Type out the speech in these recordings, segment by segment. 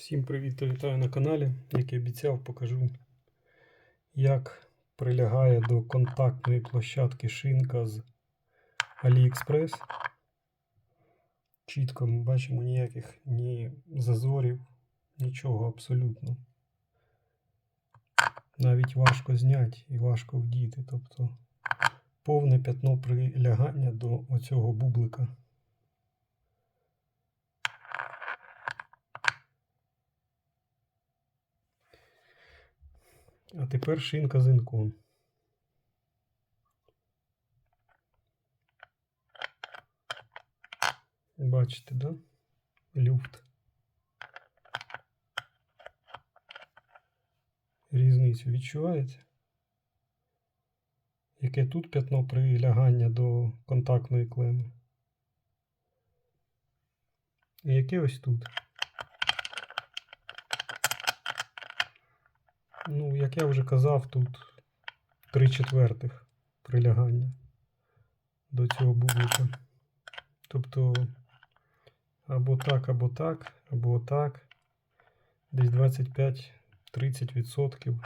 Всім привіт та вітаю на каналі. Як і обіцяв, покажу, як прилягає до контактної площадки шинка з AliExpress. Чітко ми бачимо ніяких ні зазорів, нічого абсолютно. Навіть важко зняти і важко вдіти. Тобто повне п'ятно прилягання до оцього бублика. А тепер шинка з інком. Бачите, да? Люфт. Різницю відчуваєте? Яке тут п'ятно прилягання до контактної клеми? І яке ось тут? Ну, як я вже казав, тут 3 четвертих прилягання до цього бублика. Тобто або так, або так, або так. Десь 25-30%.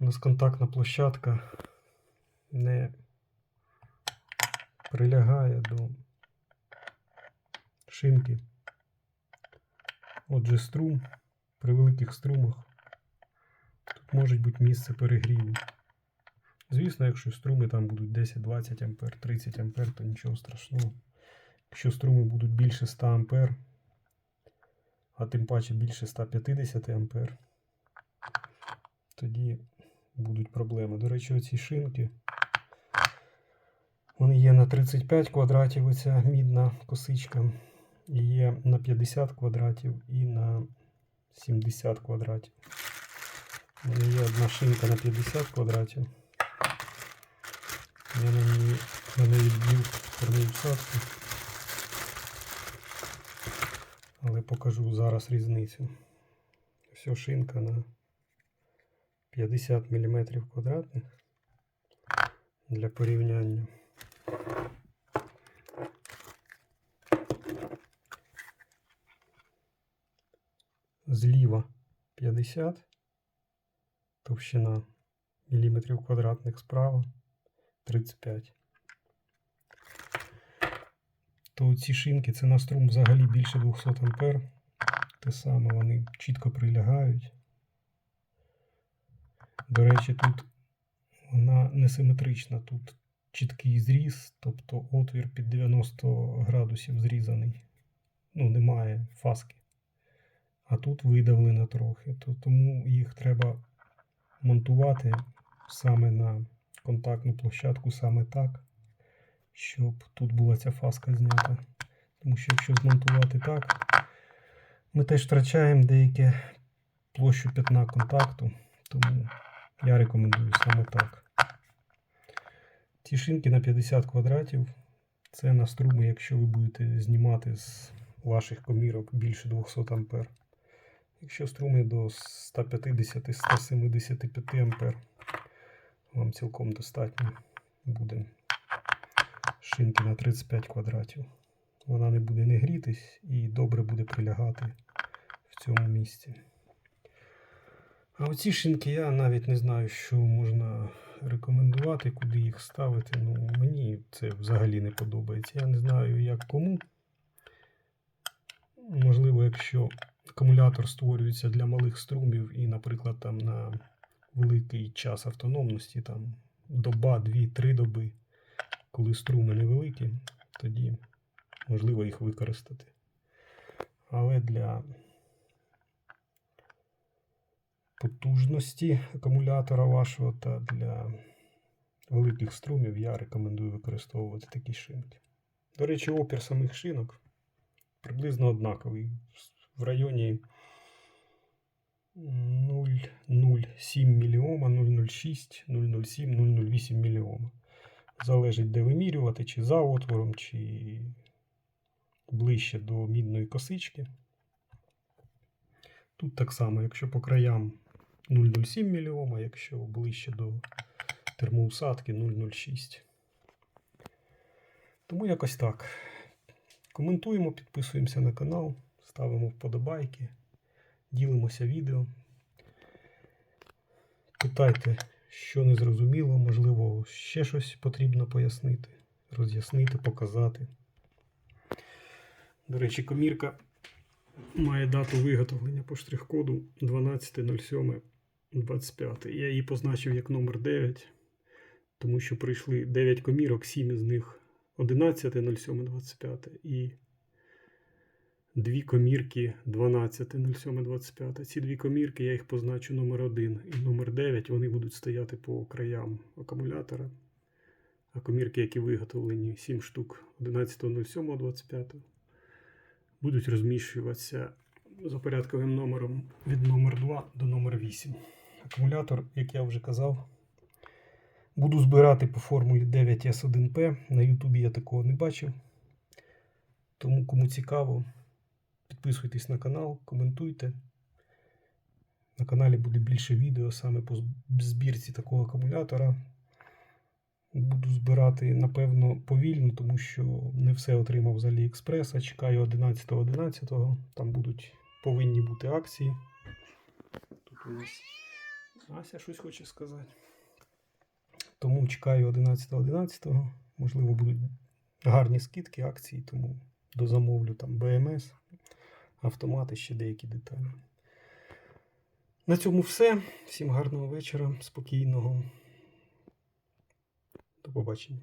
У нас контактна площадка не прилягає до шинки. Отже, струм при великих струмах може бути місце перегріву. Звісно, якщо струми там будуть 10-20 ампер, 30 ампер, то нічого страшного. Якщо струми будуть більше 100 ампер, а тим паче більше 150 ампер, тоді будуть проблеми. До речі, оці шинки. Вони є на 35 квадратів, оця мідна косичка. І є на 50 квадратів і на 70 квадратів. Є одна шинка на 50 квадратів. Я на неї на неї вб'ю корневу всадку. Але покажу зараз різницю. Все шинка на 50 мм квадратних для порівняння. Зліва 50 товщина міліметрів квадратних справа 35. То ці шинки це на струм взагалі більше 200 ампер. Те саме вони чітко прилягають. До речі, тут вона несиметрична. Тут чіткий зріз, тобто отвір під 90 градусів зрізаний. Ну, немає фаски. А тут видавлено трохи. То, тому їх треба монтувати саме на контактну площадку, саме так, щоб тут була ця фаска знята. Тому що якщо змонтувати так, ми теж втрачаємо деяке площу п'ятна контакту, тому я рекомендую саме так. Ці шинки на 50 квадратів. Це на струми, якщо ви будете знімати з ваших комірок більше 200 ампер. Якщо струми до 150-175 ампер, вам цілком достатньо буде шинки на 35 квадратів. Вона не буде не грітись і добре буде прилягати в цьому місці. А оці шинки я навіть не знаю, що можна рекомендувати, куди їх ставити. Ну, Мені це взагалі не подобається. Я не знаю, як кому. Можливо, якщо акумулятор створюється для малих струмів і, наприклад, там на великий час автономності, там доба, дві-три доби, коли струми невеликі, тоді можливо їх використати. Але для потужності акумулятора вашого та для великих струмів я рекомендую використовувати такі шинки. До речі, опір самих шинок приблизно однаковий. В районі 0,07 мільйома, 0,06, 0,07, 0,08 мільйома. Залежить, де вимірювати, чи за отвором, чи ближче до мідної косички. Тут так само, якщо по краям 0,07 мільйома, якщо ближче до термоусадки 0,06. Тому якось так. Коментуємо, підписуємося на канал, ставимо вподобайки, ділимося відео. Питайте, що не зрозуміло, можливо, ще щось потрібно пояснити, роз'яснити, показати. До речі, комірка має дату виготовлення по штрих-коду 12.07.25. Я її позначив як номер 9, тому що прийшли 9 комірок, 7 із них 11.07.25 і дві комірки 12.07.25. Ці дві комірки я їх позначу номер 1 і номер 9. Вони будуть стояти по краям акумулятора. А комірки, які виготовлені 7 штук 11.07.25, будуть розміщуватися за порядковим номером від номер 2 до номер 8. Акумулятор, як я вже казав, буду збирати по формулі 9S1P. На Ютубі я такого не бачив. Тому, кому цікаво, підписуйтесь на канал, коментуйте. На каналі буде більше відео саме по збірці такого акумулятора. Буду збирати, напевно, повільно, тому що не все отримав з Аліекспреса. Чекаю 11.11. Там будуть, повинні бути акції. Тут у нас Ася щось хоче сказати. Тому чекаю 11.11. Можливо, будуть гарні скидки, акції, тому дозамовлю там БМС, автомати, ще деякі деталі. На цьому все. Всім гарного вечора, спокійного. До побачення.